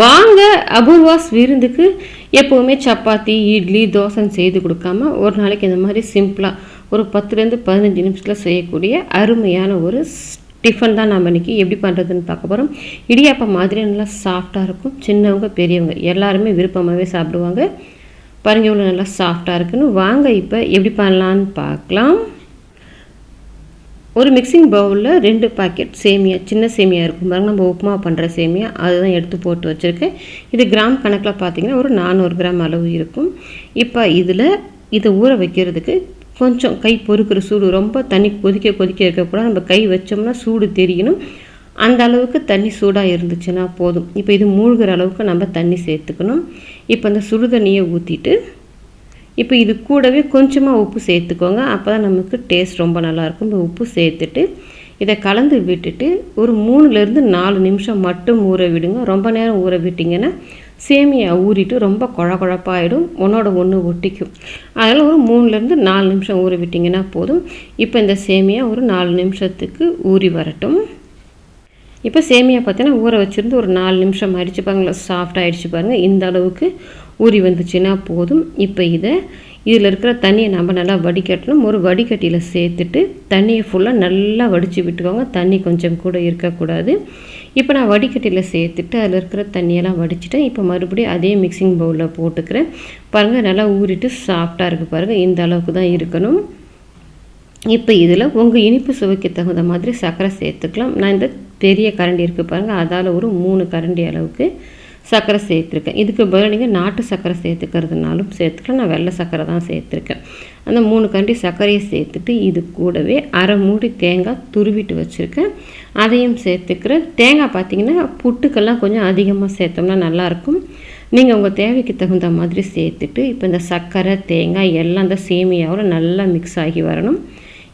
வாங்க அபூர்வாஸ் விருந்துக்கு எப்போவுமே சப்பாத்தி இட்லி தோசைன்னு செய்து கொடுக்காம ஒரு நாளைக்கு இந்த மாதிரி சிம்பிளாக ஒரு பத்துலேருந்து பதினஞ்சு நிமிஷத்தில் செய்யக்கூடிய அருமையான ஒரு டிஃபன் தான் நம்ம இன்றைக்கி எப்படி பண்ணுறதுன்னு பார்க்க போகிறோம் இடியாப்பம் மாதிரி நல்லா சாஃப்டாக இருக்கும். சின்னவங்க பெரியவங்க எல்லாருமே விருப்பமாகவே சாப்பிடுவாங்க. பாருங்க இவ்வளோ நல்லா சாஃப்டாக இருக்குன்னு. வாங்க இப்போ எப்படி பண்ணலான்னு பார்க்கலாம். ஒரு மிக்சிங் பவுலில் ரெண்டு பாக்கெட் சேமியா சின்ன சேமியா இருக்கும் பாருங்க. நம்ம உப்புமா பண்ணுற சேமியா அதுதான் எடுத்து போட்டு வச்சுருக்கேன். இது கிராம் கணக்கில் பார்த்தீங்கன்னா ஒரு நானூறு கிராம் அளவு இருக்கும். இப்போ இதில் இதை ஊற வைக்கிறதுக்கு கொஞ்சம் கை பொறுக்கிற சூடு ரொம்ப தண்ணி கொதிக்க கொதிக்க இருக்கக்கூடாது. நம்ம கை வச்சோம்னா சூடு தெரியணும். அந்த அளவுக்கு தண்ணி சூடாக இருந்துச்சுன்னா போதும். இப்போ இது மூழ்கிற அளவுக்கு நம்ம தண்ணி சேர்த்துக்கணும். இப்போ அந்த சுடு தண்ணியை ஊற்றிட்டு இப்போ இது கூடவே கொஞ்சமாக உப்பு சேர்த்துக்கோங்க. அப்போ தான் நமக்கு டேஸ்ட் ரொம்ப நல்லாயிருக்கும். இந்த உப்பு சேர்த்துட்டு இதை கலந்து விட்டுட்டு ஒரு மூணுலேருந்து நாலு நிமிஷம் மட்டும் ஊற விடுங்க. ரொம்ப நேரம் ஊற விட்டிங்கன்னா சேமியா ஊறிட்டு ரொம்ப குழ குழப்பாயிடும் ஒன்றோட ஒன்று ஒட்டிக்கும். அதனால் ஒரு மூணுலேருந்து நாலு நிமிஷம் ஊற விட்டிங்கன்னா போதும். இப்போ இந்த சேமியா ஒரு நாலு நிமிஷத்துக்கு ஊறி வரட்டும். இப்போ சேமியா பார்த்தீங்கன்னா ஊற வச்சுருந்து ஒரு நாலு நிமிஷம் ஆயிடுச்சு பாருங்களேன். சாஃப்ட் ஆகிடுச்சு பாருங்கள் இந்த அளவுக்கு ஊறி வந்துச்சுன்னா போதும். இப்போ இதை இதில் இருக்கிற தண்ணியை நம்ம நல்லா வடிகட்டணும். ஒரு வடிகட்டியில் சேர்த்துட்டு தண்ணியை ஃபுல்லாக நல்லா வடித்து விட்டுக்கோங்க. தண்ணி கொஞ்சம் கூட இருக்கக்கூடாது. இப்போ நான் வடிகட்டியில் சேர்த்துட்டு அதில் இருக்கிற தண்ணியெல்லாம் வடிச்சிட்டேன். இப்போ மறுபடியும் அதே மிக்சிங் பவுலில் போட்டுக்கிறேன். பாருங்கள் நல்லா ஊறிட்டு சாஃப்டாக இருக்குது பாருங்கள் இந்த அளவுக்கு தான் இருக்கணும். இப்போ இதில் உங்கள் இனிப்பு சுவைக்கு தகுந்த மாதிரி சர்க்கரை சேர்த்துக்கலாம். நான் இந்த பெரிய கரண்டி இருக்குது பாருங்கள் அதால் ஒரு மூணு கரண்டி அளவுக்கு சர்க்கரை சேர்த்துருக்கேன். இதுக்கு பதில் நீங்கள் நாட்டு சர்க்கரை சேர்த்துக்கிறதுனாலும் சேர்த்துக்கலாம். நான் வெள்ளை சர்க்கரை தான் சேர்த்துருக்கேன். அந்த மூணு கண்டி சர்க்கரையை சேர்த்துட்டு இது கூடவே அரை மூடி தேங்காய் துருவிட்டு வச்சுருக்கேன். அதையும் சேர்த்துக்கிறேன் தேங்காய் பார்த்தீங்கன்னா புட்டுக்கெல்லாம் கொஞ்சம் அதிகமாக சேர்த்தோம்னா நல்லாயிருக்கும். நீங்கள் உங்கள் தேவைக்கு தகுந்த மாதிரி சேர்த்துட்டு இப்போ இந்த சர்க்கரை தேங்காய் எல்லாம் அந்த சேமியாவில் நல்லா மிக்ஸ் ஆகி வரணும்.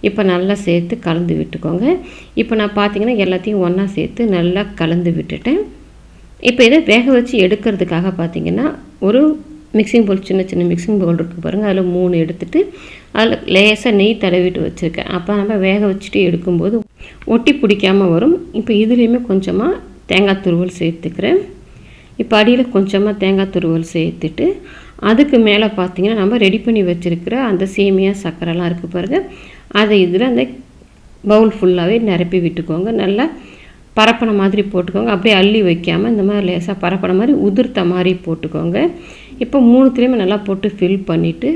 இப்போ நல்லா சேர்த்து கலந்து விட்டுக்கோங்க. இப்போ நான் பார்த்தீங்கன்னா எல்லாத்தையும் ஒன்றா சேர்த்து நல்லா கலந்து விட்டுட்டேன். இப்போ இதை வேக வச்சு எடுக்கிறதுக்காக பார்த்தீங்கன்னா ஒரு மிக்சிங் பவுல் சின்ன சின்ன மிக்சிங் பவுல் இருக்குது பாருங்கள் அதில் மூணு எடுத்துகிட்டு அதில் லேசாக நெய் தடவிட்டு வச்சுருக்கேன். அப்போ நம்ம வேக வச்சுட்டு எடுக்கும்போது ஒட்டி பிடிக்காமல் வரும். இப்போ இதுலேயுமே கொஞ்சமாக தேங்காய் துருவல் சேர்த்துக்கிறேன். இப்போ அடியில் கொஞ்சமாக தேங்காய் துருவல் சேர்த்துட்டு அதுக்கு மேலே பார்த்திங்கன்னா நம்ம ரெடி பண்ணி வச்சுருக்கிற அந்த சேமியா சக்கரைலாம் இருக்குது பாருங்கள் அதை இதில் அந்த பவுல் ஃபுல்லாகவே நிரப்பி விட்டுக்கோங்க. நல்லா பரப்பின மாதிரி போட்டுக்கோங்க. அப்படியே அள்ளி வைக்காமல் இந்த மாதிரி லேசாக பரப்பின மாதிரி உதிர்த்த மாதிரி போட்டுக்கோங்க. இப்போ மூணுத்துலேயுமே நல்லா போட்டு ஃபில் பண்ணிவிட்டு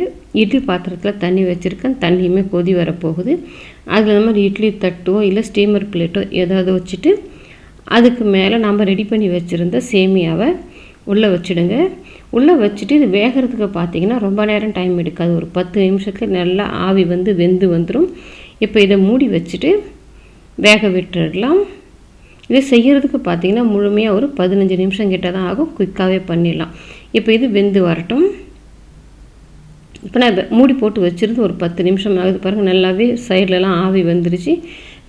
இட்லி பாத்திரத்தில் தண்ணி வச்சுருக்கேன். தண்ணியுமே கொதி வரப்போகுது. அதில் இந்த மாதிரி இட்லி தட்டோ இல்லை ஸ்டீமர் பிளேட்டோ ஏதாவது வச்சுட்டு அதுக்கு மேலே நம்ம ரெடி பண்ணி வச்சுருந்த சேமியாவை உள்ளே வச்சுடுங்க. உள்ளே வச்சுட்டு இது வேகிறதுக்கு பார்த்தீங்கன்னா ரொம்ப நேரம் டைம் எடுக்காது. ஒரு பத்து நிமிஷத்தில் நல்லா ஆவி வந்து வெந்து வந்துடும் இப்போ இதை மூடி வச்சுட்டு வேக விட்டுடலாம் இது செய்கிறதுக்கு பார்த்தீங்கன்னா முழுமையாக ஒரு பதினஞ்சு நிமிஷம் கிட்ட தான் ஆகும். குயிக்காகவே பண்ணிடலாம். இப்போ இது வெந்து வரட்டும். இப்போ நான் மூடி போட்டு வச்சுருந்து ஒரு பத்து நிமிஷம் ஆகுது பாருங்கள் நல்லாவே சைட்லலாம் ஆவி வந்துருச்சு.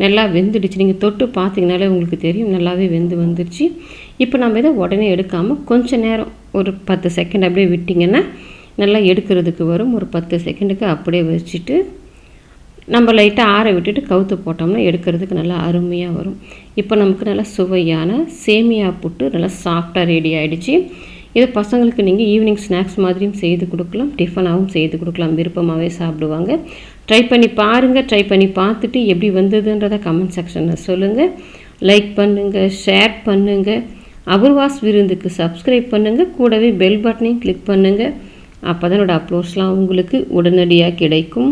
நல்லா வெந்துடுச்சு. நீங்கள் தொட்டு பார்த்தீங்கனாலே உங்களுக்கு தெரியும். நல்லாவே வெந்து வந்துருச்சு. இப்போ நம்ம இதை உடனே எடுக்காமல் கொஞ்சம் நேரம் ஒரு பத்து செகண்ட் அப்படியே விட்டிங்கன்னா நல்லா எடுக்கிறதுக்கு வரும். ஒரு பத்து செகண்டுக்கு அப்படியே வச்சுட்டு நம்ம லைட்டாக ஆற விட்டுட்டு கவுத்து போட்டோம்னா எடுக்கிறதுக்கு நல்லா அருமையாக வரும். இப்போ நமக்கு நல்லா சுவையான சேமியா புட்டு நல்லா சாஃப்டாக ரெடி ஆகிடுச்சு இதை பசங்களுக்கு நீங்கள் ஈவினிங் ஸ்நாக்ஸ் மாதிரியும் செய்து கொடுக்கலாம். டிஃபனாகவும் செய்து கொடுக்கலாம். விருப்பமாகவே சாப்பிடுவாங்க. ட்ரை பண்ணி பாருங்கள் ட்ரை பண்ணி பார்த்துட்டு எப்படி வந்ததுன்றதை கமெண்ட் செக்ஷனில் சொல்லுங்கள் லைக் பண்ணுங்கள் ஷேர் பண்ணுங்கள் அபர்வாஸ் விருந்துக்கு சப்ஸ்கிரைப் பண்ணுங்கள் கூடவே பெல் பட்டனையும் கிளிக் பண்ணுங்கள் அப்போ தான் என்னோடய அப்லோட்ஸ்லாம் உங்களுக்கு உடனடியாக கிடைக்கும்.